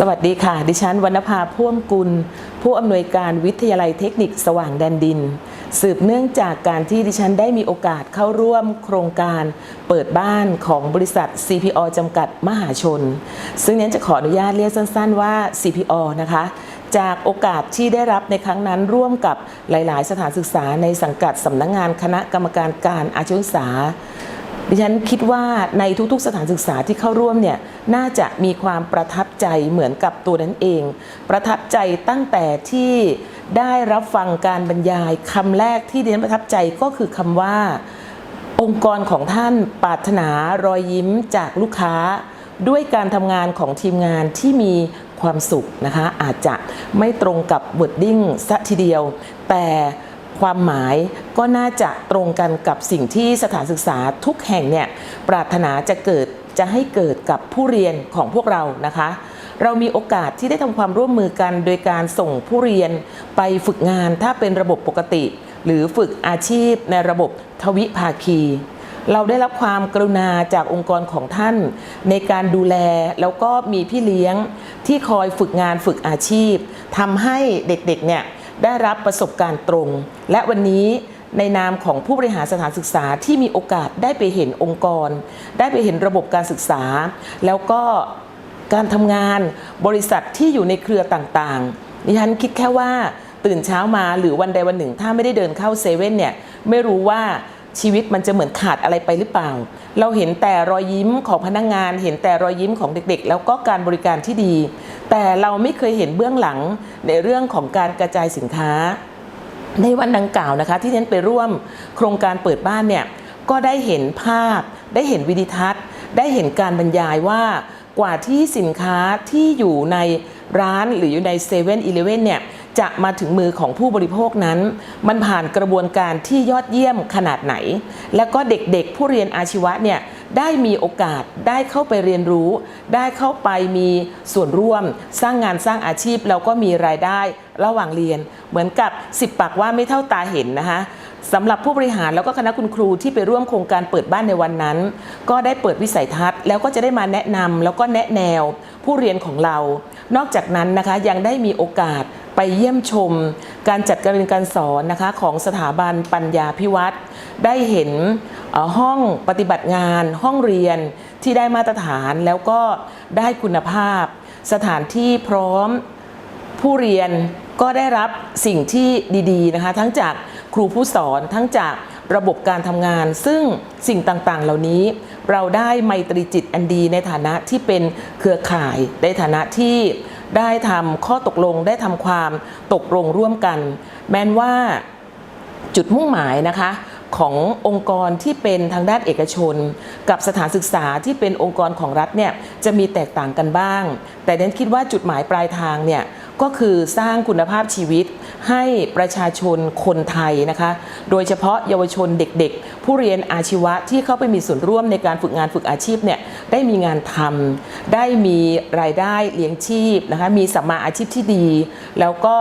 สวัสดีค่ะ ดิฉันวรรณภาพ่วมกุล ผู้อำนวยการวิทยาลัยเทคนิคสว่างแดนดิน สืบเนื่องจากการที่ดิฉันได้มีโอกาสเข้าร่วมโครงการเปิดบ้านของบริษัท CPO จำกัดมหาชน ซึ่งนั้นจะขออนุญาตเรียกสั้นๆว่า CPO นะคะจากโอกาสที่ได้รับในครั้งนั้นร่วมกับหลาย ๆ สถานศึกษาในสังกัดสำนักงงานคณะกรรมการการอาชีวศึกษา ดิฉันคิดว่าในทุกๆสถานศึกษาที่เข้าร่วมเนี่ยน่าจะมีความประทับใจเหมือนกับตัวนั้นเอง ประทับใจตั้งแต่ที่ได้รับฟังการบรรยายคำแรกที่ดิฉันประทับใจก็คือคำว่า องค์กรของท่านปรารถนารอยยิ้มจากลูกค้า ด้วยการทำงานของทีมงานที่มีความสุขนะคะอาจจะไม่ตรงกับ wording ซะทีเดียว แต่ ความหมายก็น่าจะตรงกันกับสิ่งที่สถานศึกษาทุกแห่งเนี่ยปรารถนาจะเกิดจะให้เกิดกับผู้เรียนของพวกเรานะคะ เรามีโอกาสที่ได้ทำความร่วมมือกัน โดยการส่งผู้เรียนไปฝึกงานถ้าเป็นระบบปกติ หรือฝึกอาชีพในระบบทวิภาคี เราได้รับความกรุณาจากองค์กรของท่าน ในการดูแลแล้วก็มีพี่เลี้ยงที่คอยฝึกงานฝึกอาชีพทำให้เด็กๆเนี่ย ได้รับประสบการณ์ตรง และวันนี้ในนามของผู้บริหารสถานศึกษาที่มีโอกาสได้ไปเห็นองค์กร ได้ไปเห็นระบบการศึกษา แล้วก็การทำงานบริษัทที่อยู่ในเครือต่างๆดิฉันคิดแค่ว่าตื่นเช้ามาหรือวันใดวันหนึ่ง ถ้าไม่ได้เดินเข้าเซเว่นเนี่ยไม่รู้ว่าชีวิตมันจะเหมือนขาดอะไรไปหรือเปล่า เราเห็นแต่รอยยิ้มของพนักงงาน เห็นแต่รอยยิ้มของเด็กๆ แล้วก็การบริการที่ดี แต่เราไม่เคยเห็นเบื้องหลังในเรื่องของการกระจายสินค้า ในวันดังกล่าวนะคะ ที่ฉันไปร่วมโครงการเปิดบ้านเนี่ยก็ได้เห็นภาพ ได้เห็นวิดิทัศน์ ได้เห็นการบรรยายว่ากว่าที่สินค้าที่อยู่ในร้านหรืออยู่ในเซเว่นอีเลเว่นเนี่ย จะมาถึงมือของผู้บริโภคนั้น มันผ่านกระบวนการที่ยอดเยี่ยมขนาดไหน แล้วก็เด็กๆผู้เรียนอาชีวะเนี่ยได้มีโอกาสได้เข้าไปเรียนรู้ ได้เข้าไปมีส่วนร่วม สร้างงานสร้างอาชีพแล้วก็มีรายได้ระหว่างเรียน เหมือนกับ10ปากว่าไม่เท่าตาเห็นนะคะสำหรับผู้บริหารแล้วก็คณะคุณครูที่ไปร่วมโครงการเปิดบ้านในวันนั้น ก็ได้เปิดวิสัยทัศน์ แล้วก็จะได้มาแนะนำแล้วก็แนะแนวผู้เรียนของเรา นอกจากนั้นนะคะยังได้มีโอกาส ไปเยี่ยมชมการจัดการเรียนการสอนนะคะของสถาบันปัญญาพิวัตรได้เห็นห้องปฏิบัติงานห้องเรียนที่ได้มาตรฐานแล้วก็ได้คุณภาพ สถานที่พร้อมผู้เรียนก็ได้รับสิ่งที่ดีๆนะคะ ทั้งจากครูผู้สอนทั้งจากระบบการทำงาน ซึ่งสิ่งต่างๆ เหล่านี้ เราได้ไมตรีจิตอันดีในฐานะที่เป็นเครือข่ายในฐานะที่ ได้ทำข้อตกลงได้ทำความตกลงร่วมกัน แม้นว่าจุดมุ่งหมายนะคะขององค์กรที่เป็นทางด้านเอกชน กับสถานศึกษาที่เป็นองค์กรของรัฐเนี่ยจะมีแตกต่างกันบ้าง แต่เน้นคิดว่าจุดหมายปลายทางเนี่ย ก็คือสร้างคุณภาพชีวิตให้ประชาชนคนไทยนะคะ โดยเฉพาะเยาวชนเด็กๆ ผู้เรียนอาชีวะที่เข้าไปมีส่วนร่วมในการฝึกงานฝึกอาชีพเนี่ยได้มีงานทำได้มีรายได้เลี้ยงชีพนะคะมีสัมมาอาชีพที่ดี แล้วก็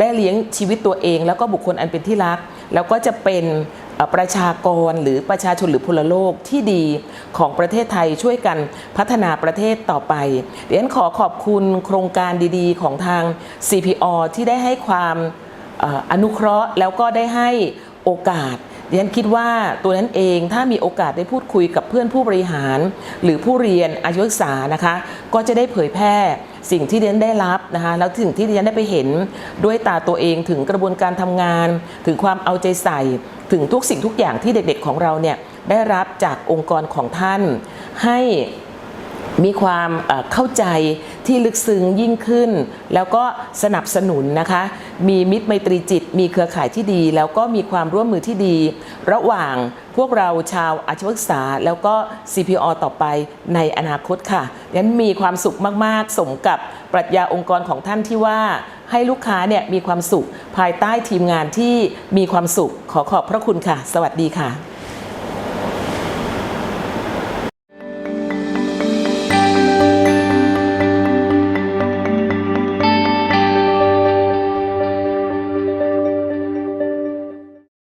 ได้เลี้ยงชีวิตตัวเอง แล้วก็บุคคลอันเป็นที่รัก แล้วก็จะเป็น ประชากรหรือประชาชนหรือพลโลกที่ดีของประเทศไทยช่วยกันพัฒนาประเทศต่อไปเดี๋ยวฉันขอขอบคุณโครงการดีๆ ของทาง CPO ที่ได้ให้ความอนุเคราะห์แล้วก็ได้ให้โอกาส ดิฉันคิดว่าตัวนั้นเองถ้ามีโอกาสได้พูดคุยกับเพื่อนผู้บริหาร หรือผู้เรียนอาชีวศึกษานะคะ ก็จะได้เผยแพร่สิ่งที่ดิฉันได้รับนะคะแล้วสิ่งที่ดิฉันได้ไปเห็นด้วยตาตัวเองถึงกระบวนการทำงาน ถึงความเอาใจใส่ ถึงทุกสิ่งทุกอย่างที่เด็กๆของเราเนี่ยได้รับจากองค์กรของท่าน ให้ มีความเข้าใจที่ลึกซึ้งยิ่งขึ้น แล้วก็สนับสนุนนะคะ มีมิตรไมตรีจิต มีเครือข่ายที่ดี แล้วก็มีความร่วมมือที่ดี ระหว่างพวกเราชาวอาชีวศึกษา แล้วก็ CPO ต่อไปในอนาคตค่ะงั้นมีความสุขมาก ๆ สมกับปรัชญาองค์กรของท่านที่ว่าให้ลูกค้าเนี่ยมีความสุขภายใต้ทีมงานที่มีความสุขขอขอบพระคุณค่ะ สวัสดีค่ะ